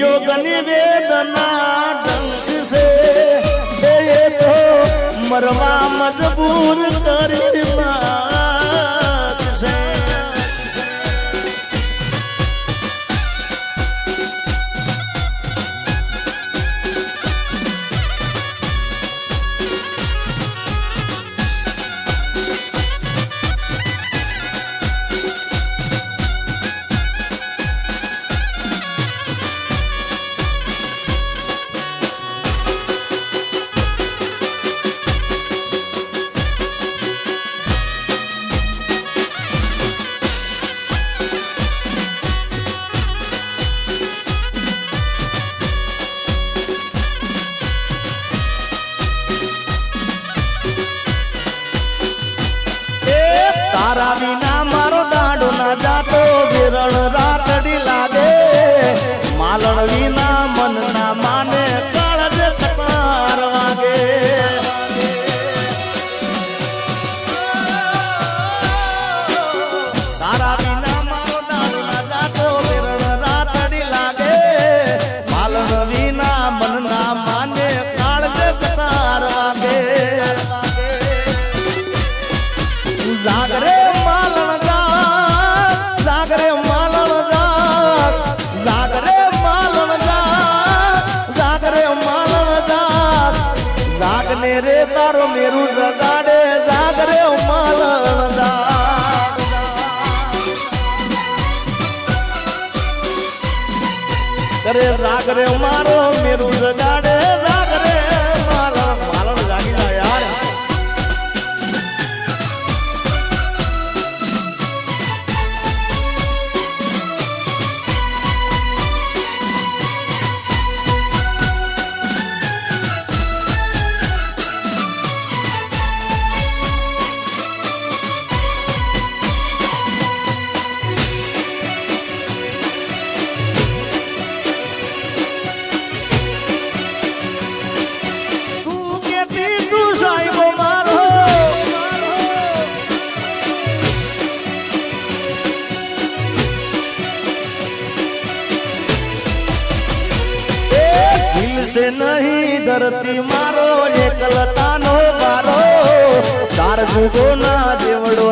યોગની વેદના ઢંક છે એ તો મરવા મજબૂર કરી যাবি না જાગને રે તારો મેરું જગાડે જાગરે માલવદા અરે જાગરે મારો મેરું જગાડે ભોગો ના દેવડો.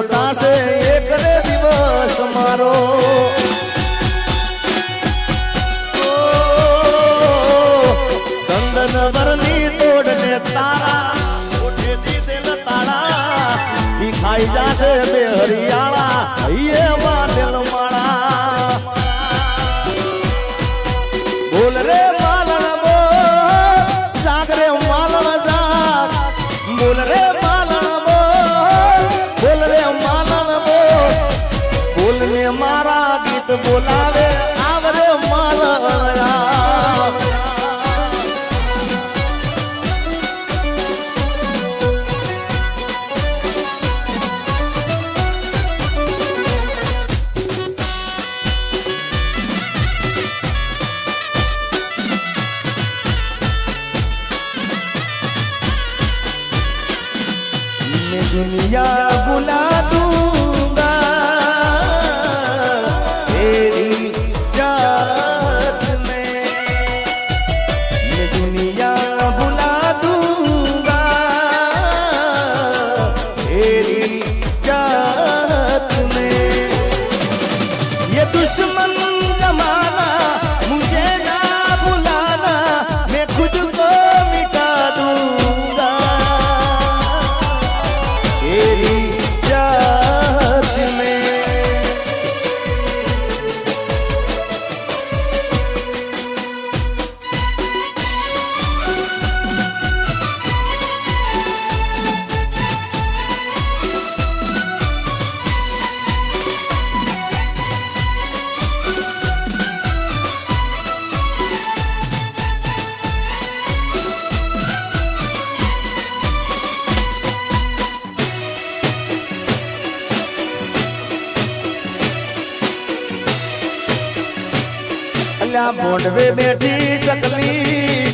મોઢવે બેઠી સકલી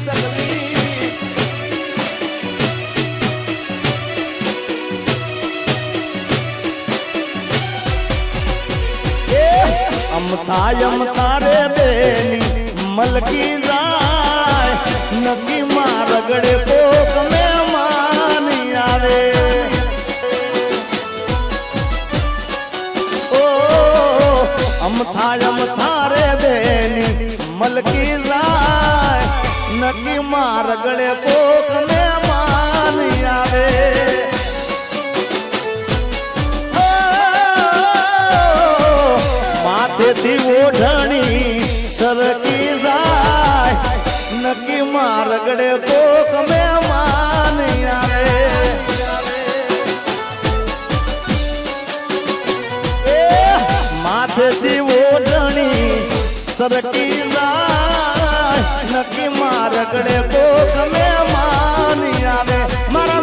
અમથા અમથા રે બેની, મલકી જાય. નકી માં રગડે પોક મે માની આવે અમથા અમથા માં રગડે કોક માન આવે. માથેથી ઓઢણી સરકી જાય. નકી મારગડે કોક મહેમાન આવે. એ, માથેથી ઓઢણી સરકી જાય. નકી મારગડે કોક માની આવે. મારા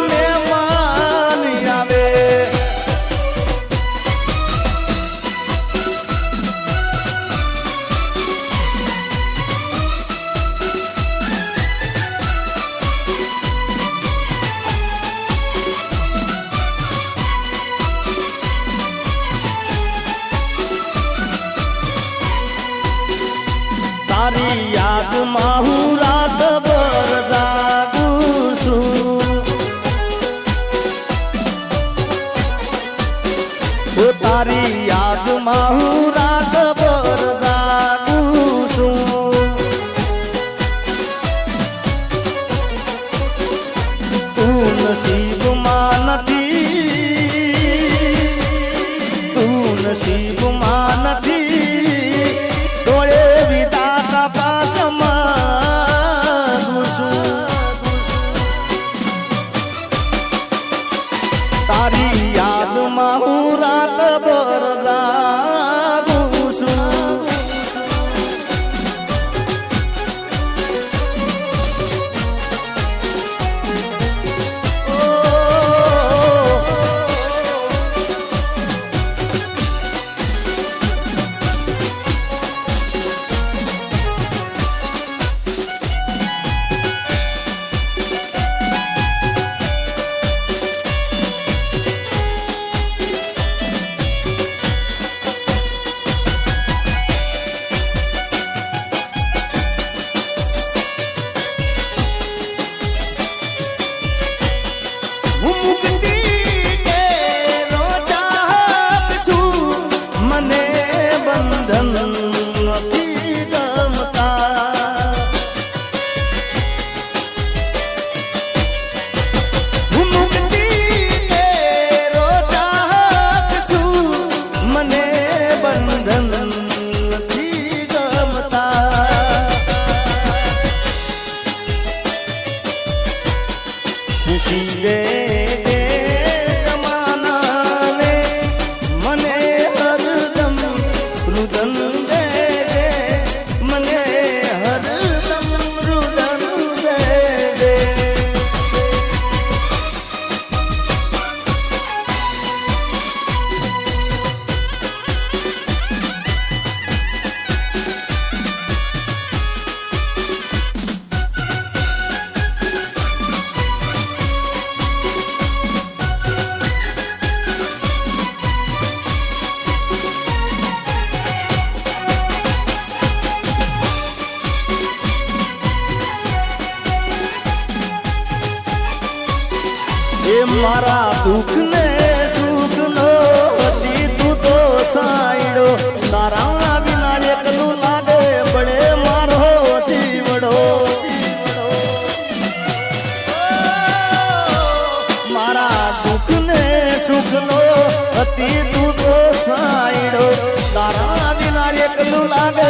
હતી તું તો સાઈડો તારા વિના એકલું લાગે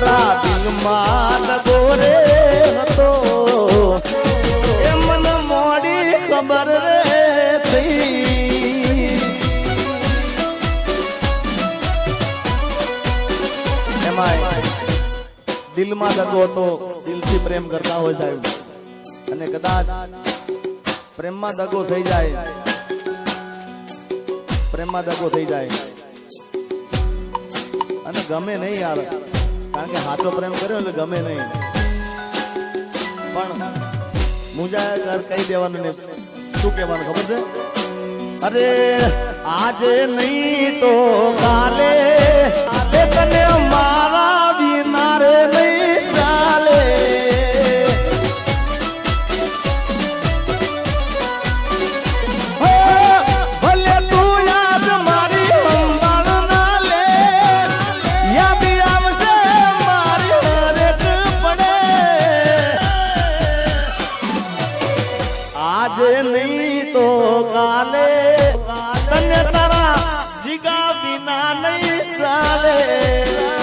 તારા દિલમાં દગો હતો. એ મોડી ખબર રે એમાંય દિલમાં જતો હતો, દિલથી પ્રેમ કરતા હોય સાહેબ અને કદાચ પ્રેમમાં દગો થઈ જાય. પ્રેમમાં દગો થઈ જાય. અને ગમે નહીં યાર. કારણ કે સાચો પ્રેમ કર્યો એટલે ગમે નહીં. પણ મુજા કહી દેવાનું ને શું કહેવાનું ખબર છે? અરે આજે નહીં તો કાલે તને મારા આજે નહીં તો કાલે તને તારા જીગા વિના નહીં ચાલે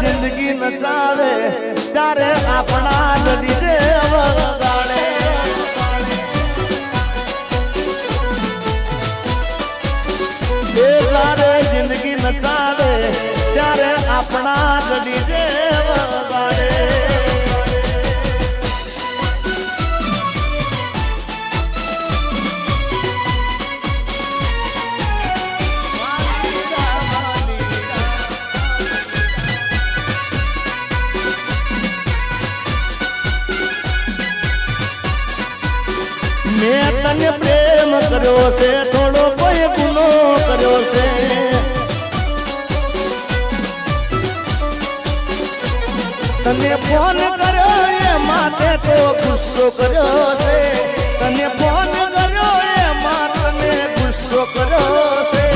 જિંદગી નચાવે ત્યારે આપણા જે વગાડે આપણા જે વગાડે મેં તને પ્રેમ કર્યો છે થોડો કોઈ ગુનો કર્યો છે. તને ફોન કર્યો એ માટે તો ગુસ્સો કર્યો છે. તને ફોન કર્યો એ માટે ગુસ્સો કર્યો છે.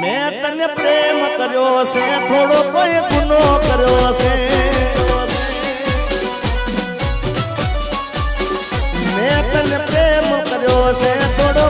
મેં તને પ્રેમ કર્યો છે, થોડો કોઈ ગુનો કર્યો છે. મેં તને પ્રેમ કર્યો છે, થોડો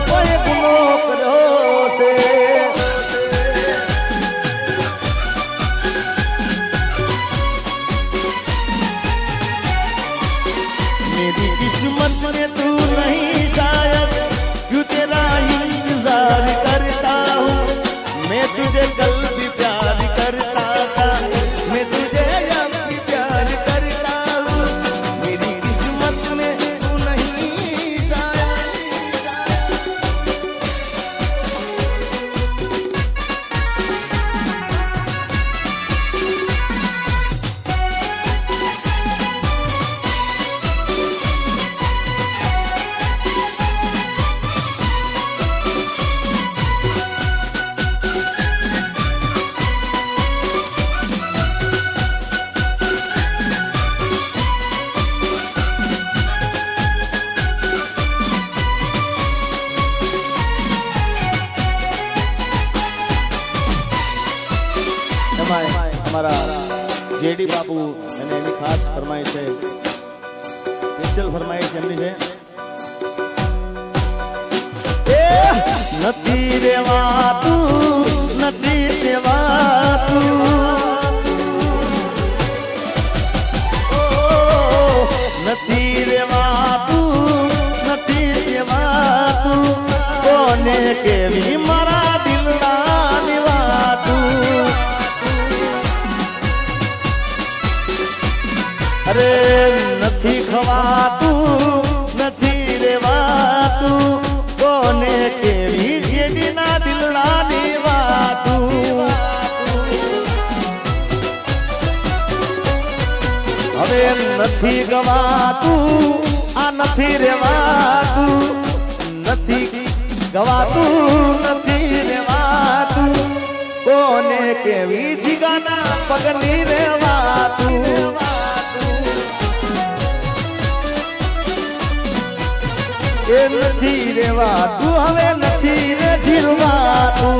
નથી ગવાતું આ નથી રેવાતું નથી ગવાતું નથી રેવાતું કોને કેવી જીગાના પગની રેવાતું એ નથી રેવાતું હવે નથી રે જીરવાતું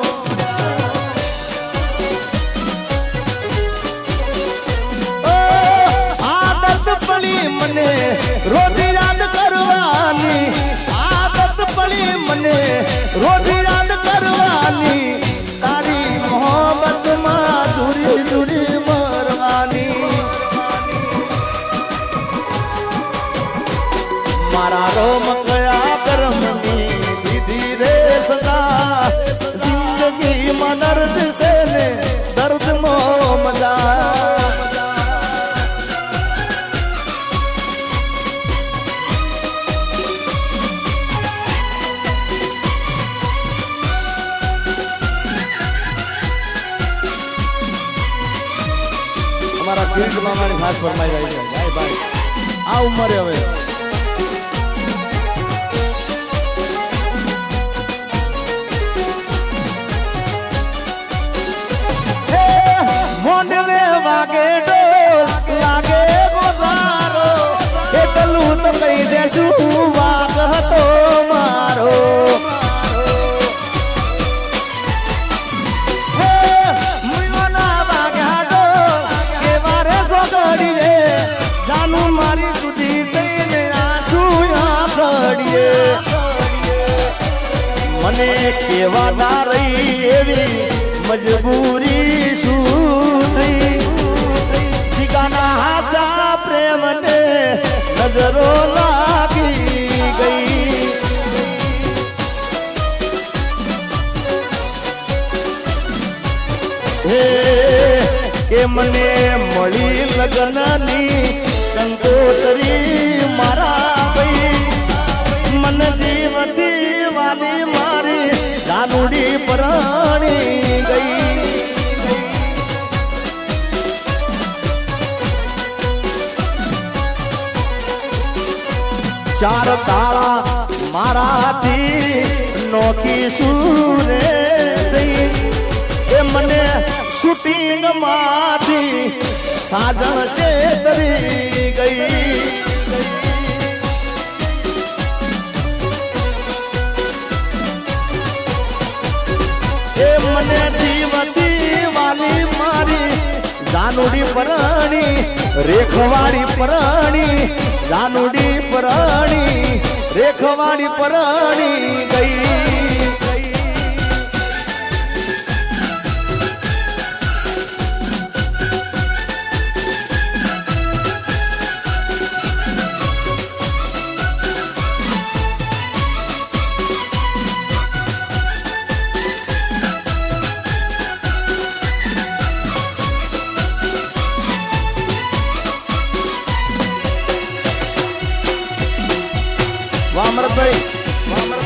મને રોજ યાદ કરવાની આદત પડી મને. રોજ યાદ કરવાની આ ઉંમરે હવે. મોંડવે વાગે કેવા ના રહી એવી મજબૂરી શું થઈ શિકાના હાથા પ્રેમને નજરો લાગી ગઈ. હે, કે મને મળી લગ્નની સંકોતરી મારા ભાઈ. મન જીવતી વાલી મારી ચાર તાળા મારાથી નોકી સુરે એ મને શૂટિંગમાંથી સાજણ છેતરી ગઈ. મને જીવતી વાલી મારી જાનુડી પરણી રેખવાડી પરણી જાનુડી પરણી રેખવાડી પરણી ગઈ. Muhammad be.